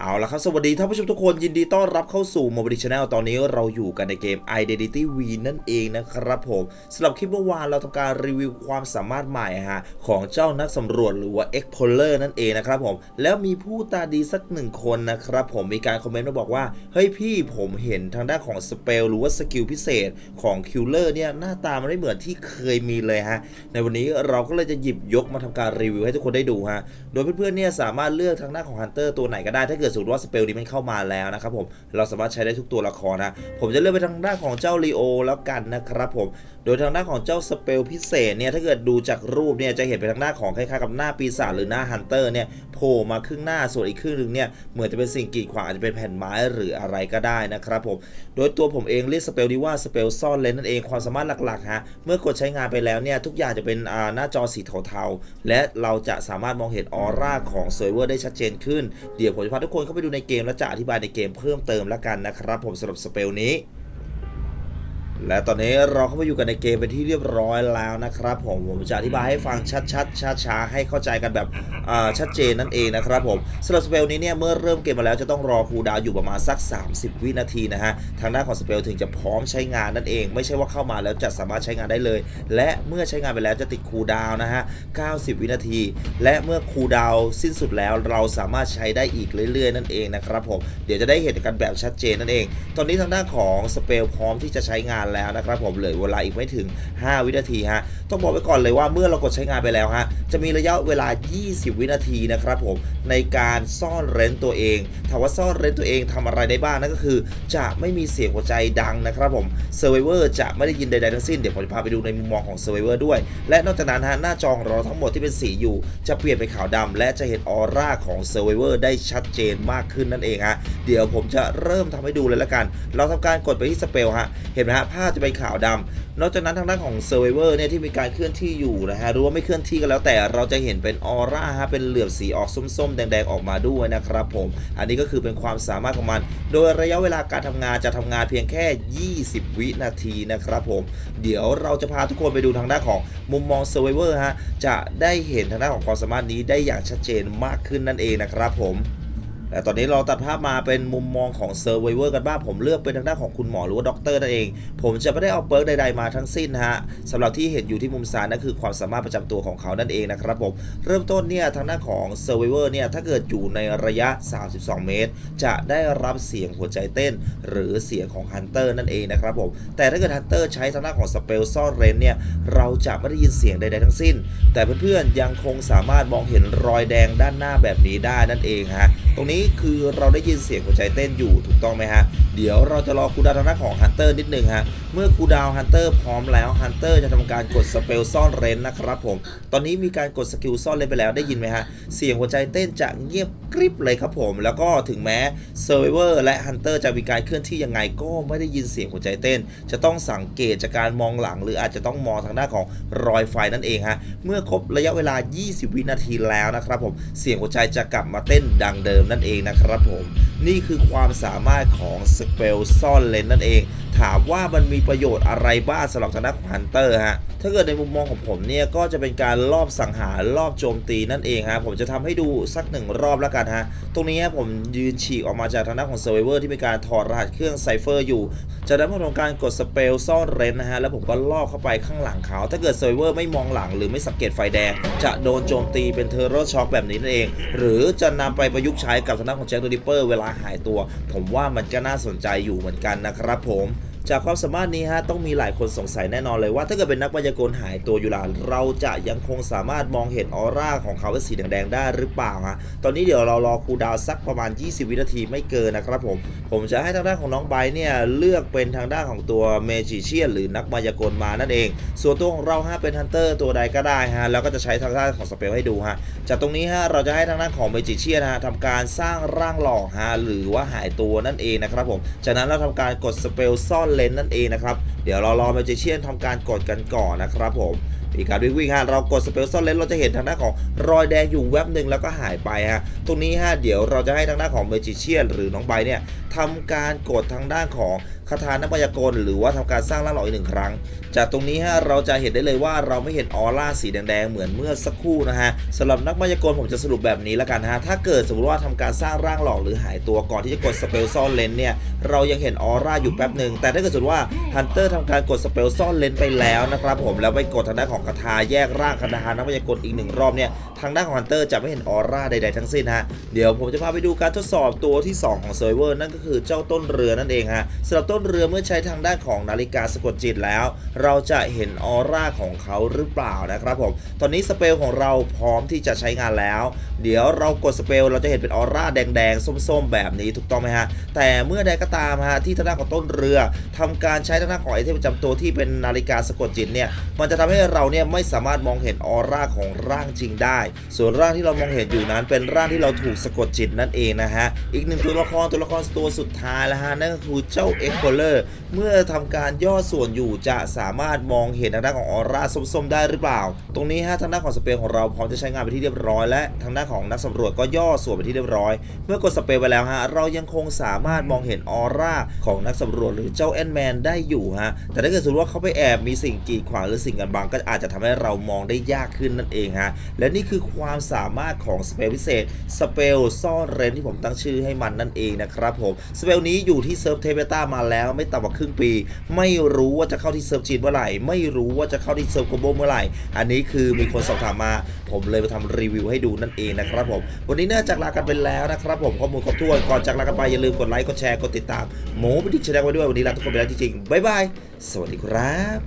เอาละครับ สวัสดีท่านผู้ชมทุกคนยินดีต้อนรับเข้าสู่ m o b i l y Channel ตอนนี้เราอยู่กันในเกม Identity V นั่นเองนะครับผมสำหรับคลิปเมื่อวานเราทำการรีวิวความสามารถใหม่ฮะของเจ้านักสำรวจหรือว่า Explorer นั่นเองนะครับผมแล้วมีผู้ตาดีสักหนึ่งคนนะครับผมมีการคอมเมนต์มาบอกว่า เฮ้ยพี่ผมเห็นทางด้านของสเปลหรือว่าสกิลพิเศษของคิลเลอร์เนี่ยหน้าตามันไม่เหมือนที่เคยมีเลยฮะในวันนี้เราก็เลยจะหยิบยกมาทำการรีวิวให้ทุกคนได้ดูฮะโดยเพื่อนๆเนี่ยสามารถเลือกทางด้านของฮันเตอร์ตัวไหนก็ได้ถ้าเกิดสมมติว่าสเปลนี้มันเข้ามาแล้วนะครับผมเราสามารถใช้ได้ทุกตัวละครนะผมจะเลือกไปทางด้านของเจ้าลีโอแล้วกันนะครับผมโดยทางด้านของเจ้าสเปลพิเศษเนี่ยถ้าเกิดดูจากรูปเนี่ยจะเห็นไปทางหน้าของคล้ายๆกับหน้าปีศาจหรือหน้าฮันเตอร์เนี่ยโผล่มาครึ่งหน้าส่วนอีกครึ่งหนึ่งเนี่ยเหมือนจะเป็นสิ่งกีดขวางอาจจะเป็นแผ่นไม้หรืออะไรก็ได้นะครับผมโดยตัวผมเองเรียกสเปลนี้ว่าสเปลซ่อนเลนนั่นเองความสามารถหลักๆฮะเมื่อกดใช้งานไปแล้วเนี่ยทุกอย่างจะเป็นหน้าจอสีเทาๆและเราจะสามารถมองเห็นออร่าของเซิร์ฟเวอร์ได้ชัดเจนขึ้นเดี๋ยวผมจะพาทุกคนเข้าไปดูในเกมและจะอธิบายในเกมเพิ่มเติมแล้วกันนะครับผมสำหรับสเปลนี้ และตอนนี้เราเข้ามาอยู่กันในเกมเป็นที่เรียบร้อยแล้วนะครับผมผมจะอธิบายให้ฟังชัดๆช้าๆให้เข้าใจกันแบบชัดเจนนั่นเองนะครับผมสำหรับสเปลนี้เนี่ยเมื่อเริ่มเกมมาแล้วจะต้องรอคูดาวอยู่ประมาณสัก 30 วินาทีนะฮะทางด้านของสเปลถึงจะพร้อมใช้งานนั่นเอง ไม่ใช่ว่าเข้ามาแล้วจะสามารถใช้งานได้เลย และเมื่อใช้งานไปแล้วจะติดคูดาวนะฮะ 90 วินาที และเมื่อคูดาวสิ้นสุดแล้วเราสามารถใช้ได้อีกเรื่อย ๆ นั่นเองนะครับผมเดี๋ยวจะได้เห็นกันแบบชัดเจนนั่นเอง ตอนนี้ทางด้านของสเปลพร้อมที่จะใช้งานแล้วนะครับผมเหลือเวลาอีกไม่ถึง 5 วินาทีฮะต้องบอกไว้ก่อนเลยว่าเมื่อเรากดใช้งานไปแล้วฮะจะมีระยะเวลา 20 วินาทีนะครับผมในการซ่อนเร้นตัวเองถามว่าซ่อนเร้นตัวเองทำอะไรได้บ้างนั่นก็คือ จะไม่มีเสียงหัวใจดังนะครับผมเซอร์ไวเวอร์จะไม่ได้ยินใดๆทั้งสิ้นเดี๋ยวผมจะพาไปดูในมุมมองของเซอร์ไวเวอร์ด้วย และนอกจากนั้นฮะหน้าจอของเราทั้งหมดที่เป็นสีอยู่ จะเปลี่ยนเป็นขาวดำและจะเห็นออร่าของเซอร์ไวเวอร์ได้ชัดเจนมากขึ้นนั่นเองฮะเดี๋ยวผมจะเริ่มทำให้ดูเลยละกัน เราทำการกดไปที่สเปลฮะเห็นไหมฮะภาจะเป็นขาวดำนอกจากนั้นทางด้านของเซอร์ไวเวอร์เนี่ยที่มีการเคลื่อนที่อยู่นะฮะหรือว่าไม่เคลื่อนที่ก็แล้วแต่เราจะเห็นเป็นออร่าฮะเป็นเหลือบสีออกส้มๆ แดงๆ ออกมาด้วยนะครับผม อันนี้ก็คือเป็นความสามารถของมัน โดยระยะเวลาการทำงานจะทำงานเพียงแค่ 20 วินาทีนะครับผม เดี๋ยวเราจะพาทุกคนไปดูทางด้านของมุมมองเซอร์ไวเวอร์ฮะจะได้เห็นทางด้านของความสามารถนี้ได้อย่างชัดเจนมากขึ้นนั่นเองนะครับผม แต่ตอนนี้เราตัดภาพมาเป็นมุมมองของเซอร์ไวเวอร์กันบ้างผมเลือกเป็นทางด้านของคุณหมอหรือว่าด็อกเตอร์นั่นเอง ผมจะไม่ได้เอาเปิร์กใดๆมาทั้งสิ้นฮะสำหรับที่เห็นอยู่ที่มุมซ้ายนั่นคือความสามารถประจำตัวของเขานั่นเองนะครับผมเริ่มต้นเนี่ยทางด้านของเซอร์ไวเวอร์เนี่ยถ้าเกิดอยู่ในระยะ 32 เมตร จะได้รับเสียงหัวใจเต้น หรือเสียงของฮันเตอร์นั่นเองนะครับผมแต่ถ้าเกิดฮันเตอร์ใช้ทางด้านของสเปลซ่อนเรนเนี่ยเราจะไม่ได้ยินเสียงใดๆทั้งสิ้น แต่เพื่อนๆยังคงสามารถมองเห็นรอยแดงด้านหน้าแบบนี้ได้นั่นเองฮะ ตรงนี้คือเราได้ยินเสียงหัวใจเต้นอยู่ถูกต้องไหมฮะ เดี๋ยวเราจะรอคูดาวน์ทางด้านของฮันเตอร์นิดหนึ่งฮะ เมื่อคูดาวฮันเตอร์พร้อมแล้วฮันเตอร์จะทำการกดสเปลซ่อนเร้นนะครับผม ตอนนี้มีการกดสกิลซ่อนเร้นไปแล้วได้ยินไหมฮะ เสียงหัวใจเต้นจะเงียบกริบเลยครับผม แล้วก็ถึงแม้เซอร์ไวเวอร์และฮันเตอร์จะมีการเคลื่อนที่ยังไงก็ไม่ได้ยินเสียงหัวใจเต้น จะต้องสังเกตจากการมองหลัง หรืออาจจะต้องมองทางด้านของรอยไฟนั่นเองฮะ เมื่อครบระยะเวลา 20 วินาทีแล้วนะครับผม เสียงหัวใจจะกลับมาเต้นดังเดิมนั่นเองนะครับผมนี่คือความสามารถของสเปลซ่อนเลนนั่นเอง ถามว่ามันมีประโยชน์อะไรบ้างสำหรับทางด้านของฮันเตอร์ฮะถ้าเกิดในมุมมองของผมเนี่ยก็จะเป็นการลอบสังหารรอบโจมตีนั่นเองฮะผมจะทำให้ดูสักหนึ่งรอบแล้วกันฮะตรงนี้ผมยืนฉีกออกมาจากทางด้านของเซอร์ไวเวอร์ที่มีการถอดรหัสเครื่องไซเฟอร์อยู่จากนั้นผมทำการกดสเปลซ่อนเร้นนะฮะแล้วผมก็ลอบเข้าไปข้างหลังเขา ถ้าเกิดเซอร์ไวเวอร์ไม่มองหลังหรือไม่สังเกตไฟแดง จะโดนโจมตีเป็นเทอร์โรช็อคแบบนี้นั่นเอง หรือจะนำไปประยุกต์ใช้กับทางด้านของแจ็คเดอะริปเปอร์เวลาหายตัว ผมว่ามันก็น่าสนใจอยู่เหมือนกันนะครับผม จากความสามารถนี้ฮะต้องมีหลายคนสงสัยแน่นอนเลยว่า ถ้าเกิดเป็นนักพยากรณ์หายตัวอยู่ล่ะเราจะยังคงสามารถมองเห็นออร่าของเขาเป็นสีแดงๆได้หรือเปล่าฮะตอนนี้เดี๋ยวเรารอครูดาวสักประมาณ 20 วินาทีไม่เกินนะครับผม ผมจะให้ทางด้านของน้องไบเนี่ยเลือกเป็นทางด้านของตัวเมจิเชียนหรือนักมายากลมานั่นเอง ส่วนตัวของเราฮะเป็นฮันเตอร์ตัวใดก็ได้ฮะแล้วก็จะใช้ทางด้านของสเปลให้ดูฮะจากตรงนี้ฮะเราจะให้ทางด้านของเมจิเชียนฮะทำการสร้างร่างหลอกฮะหรือว่าหายตัวนั่นเองนะครับผมจากนั้นเราทำการกดสเปลซ่อนเลนนั่นเองนะครับ เดี๋ยวเรารอเมจิเชียนทำการกดกันก่อนนะครับผมอีกการวิ่งวิ่งฮะเรากดสเปลซ่อนเลนเราจะเห็นทางด้านของรอยแดงอยู่แวบหนึ่งแล้วก็หายไปฮะตรงนี้ฮะเดี๋ยวเราจะให้ทางด้านของเมจิเชียนหรือน้องใบเนี่ยทำการกดทางด้านของ คาถานักพยากรหรือว่าทำการสร้างร่างหล่ออีกหนึ่งครั้ง จากตรงนี้ฮะเราจะเห็นได้เลยว่าเราไม่เห็นออร่าสีแดงๆเหมือนเมื่อสักครู่นะฮะสำหรับนักมายากลผมจะสรุปแบบนี้แล้วกันฮะถ้าเกิดสมมติว่าทำการสร้างร่างหล่อหรือหายตัวก่อนที่จะกดสเปลซ่อนเลนเนี่ยเรายังเห็นออร่าอยู่แป๊บหนึ่งแต่ถ้าเกิดสมมติว่าฮันเตอร์ทำการกดสเปลซ่อนเลนไปแล้วนะครับผมแล้วไปกดทางด้านของคาถาแยกร่างคาถานักมายากลอีกหนึ่งรอบเนี่ยทางด้านของฮันเตอร์จะไม่เห็นออร่าใดๆทั้งสิ้นฮะ เดี๋ยวผมจะพาไปดูการทดสอบตัวที่ 2 ของเซิร์ฟเวอร์นั่นก็คือเจ้าต้นเรือนั่นเองฮะสำหรับต้นเรือเมื่อใช้ทางด้านของนาฬิกาสะกดจิตแล้ว เราจะเห็นออร่าของเขาหรือเปล่านะครับผมตอนนี้สเปลของเราพร้อมที่จะใช้งานแล้ว เดี๋ยวเรากดสเปลเราจะเห็นเป็นออร่าแดงๆส้มๆ แบบนี้ถูกต้องไหมฮะแต่เมื่อใดก็ตามฮะที่ทางด้านของต้นเรือทำการใช้ทางด้านของไอเทมประจำตัวที่เป็นนาฬิกาสะกดจิตเนี่ยมันจะทำให้เราเนี่ยไม่สามารถมองเห็นออร่าของร่างจริงได้ส่วนร่างที่เรามองเห็นอยู่นั้น เป็นร่างที่เราถูกสะกดจิตนั่นเองนะฮะ อีกหนึ่งตัวละครตัวละครตัวสุดท้ายแล้วฮะนั่นก็คือเจ้าเอ็กโคเลอร์เมื่อทำการย่อส่วนอยู่จะสามารถมองเห็นทางด้านของออร่าส้มๆได้หรือเปล่า ตรงนี้ฮะทางด้านของสเปรย์ของเราพร้อมจะใช้งานไปที่เรียบร้อย และทางด้านของนักสำรวจก็ย่อส่วนไปที่เรียบร้อย เมื่อกดสเปรย์ไปแล้วฮะเรายังคงสามารถมองเห็นออร่าของนักสำรวจหรือเจ้าแอนแมนได้อยู่ฮะแต่ถ้าเกิดสมมติว่าเขาไปแอบมีสิ่งกีดขวางหรือสิ่งกันบังก็อาจจะทำให้เรามองได้ยากขึ้นนั่นเองฮะและนี่คือความสามารถของสเปรย์พิเศษสเปรย์ซ่อนเร้นที่ผมตั้งชื่อให้มันนั่นเองนะครับผมสเปรย์นี้อยู่ที่เซิร์ฟเทเบต้ามาแล้วไม่ต่ำกว่าครึ่งปี ไม่รู้ว่าจะเข้าที่เซิร์ฟจีนเมื่อไหร่ ไม่รู้ว่าจะเข้าที่เซิร์ฟโกโบเมื่อไหร่ อันนี้คือมีคนสอบถามมา ผมเลยมาทำรีวิวให้ดูนั่นเองนะครับผม วันนี้เนื่องจากลากันไปแล้วนะครับผมข้อมูลครบถ้วนก่อนจากลากันไปอย่าลืมกดไลค์กดแชร์กดติดตามโมบิดิชแนลไว้ด้วยวันนี้ลาทุกคนไปแล้วจริงๆบ๊ายบายสวัสดีครับ